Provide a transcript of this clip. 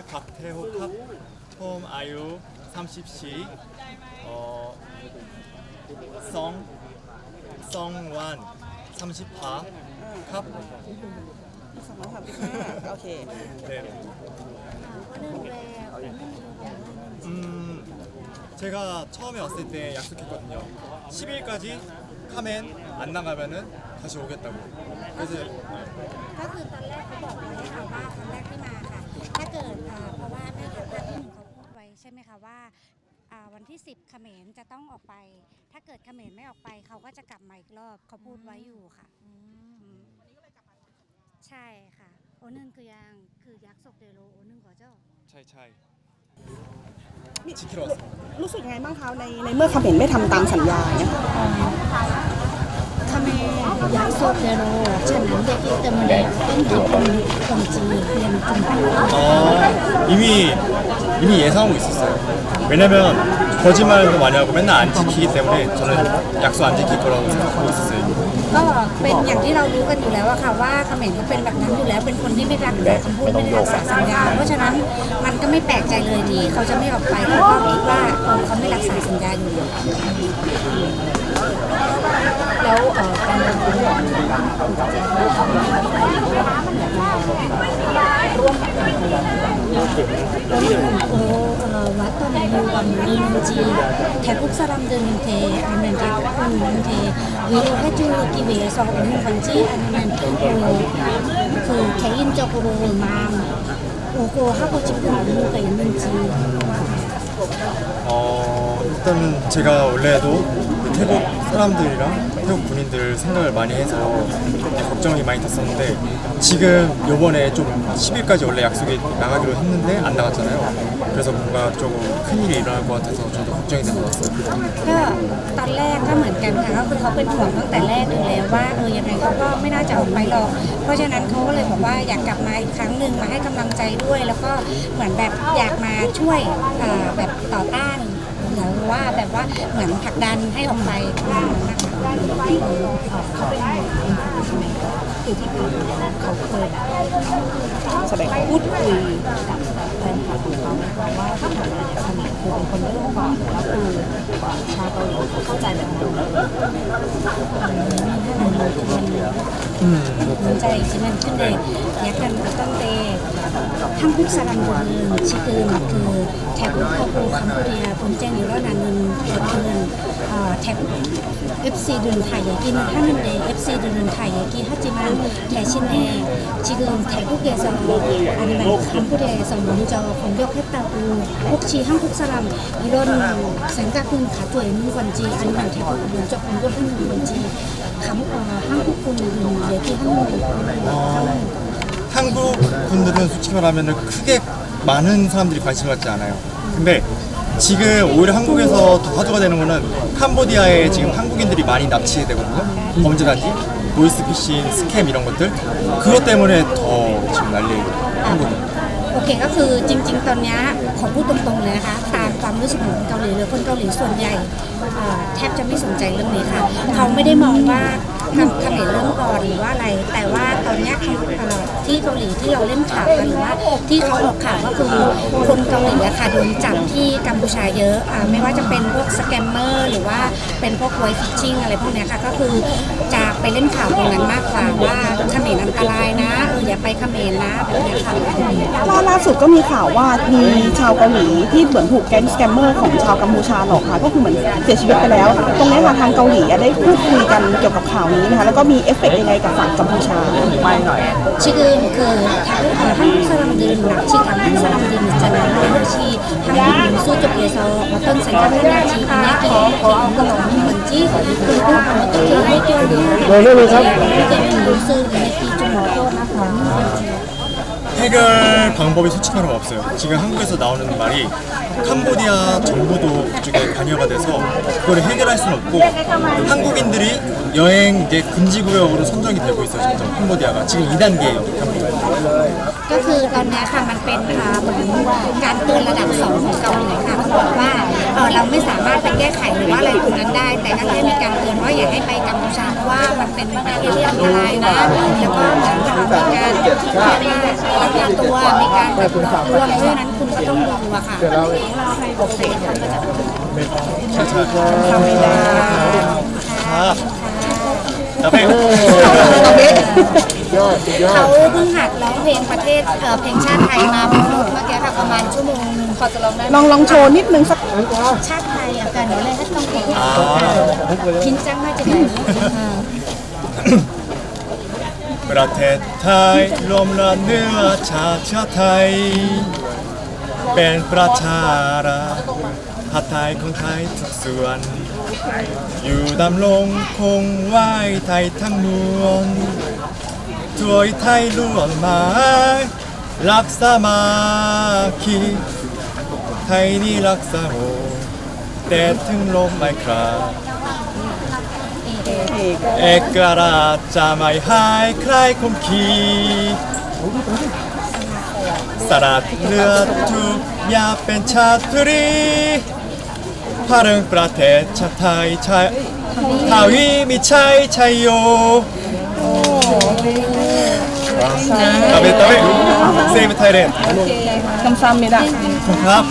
곽태호 컵 톰 아유 30시 어, 성 성완 30파 컵 สองร้อยสามสิบห้าโอเค 네. ก็เรื่องแรก 음, 제가 처음에 왔을 때 약속했거든요. 10일까지 카멘 안 나가면은 다시 오겠다고. 그래서 ก็คือตอนแรกเขาบอกไว้ค่ะว่าครั้งแรกที่มาค่ะ ถ้าเกิดอ่าเพราะว่าแม่ทัพภาคที่หนึ่งเขาพูดไว้ใช่ไหมคะว่าอ่าวันที่ 10เขมรจะต้องออกไป ถ้าเกิดเขมรไม่ออกไปเขาก็จะกลับมาอีกรอบเขาพูดไว้อยู่ค่ะอืมใช่ค่ะ โอนึงคือยังคือยักษ์ศกเดโลโอนึงก่อเจ้า 차이차이 지키러 왔습니다. รู้สึกยังไงบ้างคะในในเมื่อเขมรไม่ทำตามสัญญาเนี่ยค่ะ 카메 약속대로 잘안 되기 때문에 땡기고 건지 그냥 좀 어, 이미 이미 예상하고 있었어요. 왜냐면 거짓말도 많이 하고 맨날 안 지키기 때문에 저는 약속 안 지킬 거라고 생각하고 있었어요. ก็เป็นอย่างที่เรารู้กันอยู่แล้วอะค่ะว่าเขมรก็เป็นแบบนั้นอยู่แล้ว เป็นคนที่ไม่รักษาคำพูดไม่ได้รักษาสัญญา เพราะฉะนั้นมันก็ไม่แปลกใจเลยที่เขาจะไม่ออกไปเพราะเขาคิดว่าเออเขาไม่รักษาสัญญาอยู่ 어, 왔던 이유가 뭐였는지 대북 사람들한테 아니면 대국민한테 위로해주기 위해서 오는 건지 아니면 어, 그 개인적으로 막 오고 하고 싶은 이유가 있는지 어, 일단 제가 원래도 태국 사람들이랑 태국 군인들 생각을 많이 해서 걱정이 많이 됐었는데 지금 요번에 좀 10일까지 원래 약속이 나가기로 했는데 안 나갔잖아요. 그래서 뭔가 조금 큰일이 일어날 것 같아서 저도 걱정이 돼서 왔어요. ก็ตอนแรกก็เหมือนกันค่ะก็คือเขาเป็นห่วงตั้งแต่แรกอยู่แล้วว่าเออยังไงเขาก็ไม่น่าจะออกไปหรอก เพราะฉะนั้นเขาก็เลยบอกว่าอยากกลับมาอีกครั้งหนึ่งมาให้กำลังใจด้วย แล้วก็เหมือนแบบอยากมาช่วยเอ่อแบบต่อต้าน หรือว่าแบบว่าเหมือนผลักดันให้ออกไปนะคะ คือที่ผ่านมาเขาเคย แสดงพูดคุย กับแฟนคลับของเขานะคะว่าที่ผ่านมาเนี่ยเขมรคือเป็นคนเริ่มก่อนแล้วคือชาวเกาหลีเขาเข้าใจแบบนั้น 문제이지만 근데 약간 어떤 때 한국 사람들은 지금 그 태국하고 캄보디아 분쟁이 일어나는 것들은 어, 태국 FC 들은 다 얘기는 하는데 FC들은 다 얘기하지만 대신에 지금 태국에서 아니면 캄보디아에서 먼저 공격했다고 혹시 한국 사람 이런 생각은 가지고 있는 건지 아니면 태국 먼저 공격하는 건지 감, 어, 한국 분들은 얘기하는 건지 한국 분들은 솔직히 말하면 크게 많은 사람들이 관심을 갖지 않아요. 근데 지금 오히려 한국에서 더 화두가 되는 거는 캄보디아에 지금 한국인들이 많이 납치되거든요. 범죄단지, 보이스피싱, 스캠 이런 것들. 그것 때문에 더 지금 난리예요. 한국은. โอเคก็คือจริง ๆ ตอนเนี้ยขอพูดตรงๆเลยนะคะตามความรู้สึกของคนเกาหลีหรือคนเกาหลีส่วนใหญ่เอ่อแทบจะไม่สนใจเรื่องนี้ค่ะ เขาไม่ได้มองว่าทำเขมรเรื่องอ่อนหรือว่าอะไร แต่ว่าตอนเนี้ยเขาเอ่อที่เกาหลีที่เราเล่นข่าวกันหรือว่า ที่เขาออกข่าวก็คือคนเกาหลีอะค่ะโดนจับที่กัมพูชาเยอะอ่าไม่ว่าจะเป็นพวกสแกมเมอร์หรือว่าเป็นพวกไวฟิชชิงอะไรพวกเนี้ยค่ะก็คือจะไปเล่นข่าวตรงนั้นมากกว่าว่าเขมรอันตรายนะเอออย่าไปเขมรนะแบบเนี้ยค่ะ ล่าล่าสุดก็มีข่าวว่ามีชาวเกาหลีที่เหมือนถูกแก๊งสแกมเมอร์ของชาวกัมพูชาหลอกค่ะ ก็คือเหมือนเสียชีวิตไปแล้ว ตรงนี้ค่ะทางเกาหลีได้พูดคุยกันเกี่ยวกับข่าวนี้นะคะแล้วก็มีเอฟเฟกต์ยังไงกับฝั่งกัมพูชา 지금 그 다- 어, 한국 사람들은 납치 당한 사람들 있잖아요. 혹시 한국 뉴스 쪽에서 어떤 생각을 하는지 이야기 이런 건 없는 건지 그리고 어떻게 해결을 해결되는 뉴스 이야기 좀 얻어나가는 건지 해결 방법이 솔직히 말하면 없어요. 지금 한국에서 나오는 말이 캄보디아 정부도 그쪽에 관여가 돼서 그걸 해결할 수는 없고 한국인들이 여행 이제 금지구역으로 선정이 되고 있어요. 점점 캄보디아가 지금 2단계예요. 캄보디아. ก็คือต อนเนี้ยค่ะมันเป็นอ่าเหมือนการเตือนระดับสองของเกาหลีค่ะเขาบอกว่าเออเราเราไม่สามารถไปแก้ไขหรือว่าอะไรตรงนั้นได้ แต่ก็แค่มีการเตือนว่าอย่าให้ไปกัมพูชาเพราะว่ามันเป็นประเทศที่อันตรายนะแล้วก็เหมือนกับมีการลักพาตัวมีการแบบหลอกลวงเพราะฉะนั้นคุณก็ต้องดูอะค่ะเราให้โอเคค่ะก็จะทำไม่ได้ครับ แล้วเพลงเขาเพิ่งหัดร้องเพลงประเทศเอ่อเพลงชาติไทยมาเพิ่งเมื่อกี้ค่ะประมาณชั่วโมงนึงพอจะร้องได้ไหมลองลองโชว์นิดนึงสักชาติไทยอะกันหนูเลยให้ต้องเพลงคินจังมาจากไหนอ่า ประเทศไทยรวมละเนื้อชาติชาติไทย เป็นประชาราชาติไทยของไทยทุกส่วน อยู่ดำรงคงไว้ไทยทั้งมวล ช่วยไทยร่วมหมา รักสามาคีไทยนี่รักสาโหแต่ถึงลมไม่คราเอกราชจะไม่หายใครคมขีสลัดเลือดทุกอยาเป็นชาตรีพาเรื่องประเทศชาติไทยชายทาวีมีชัยชัยโย ตาเบตาเบเซมไทยเรนคำซ้ำไม่ได้ครับ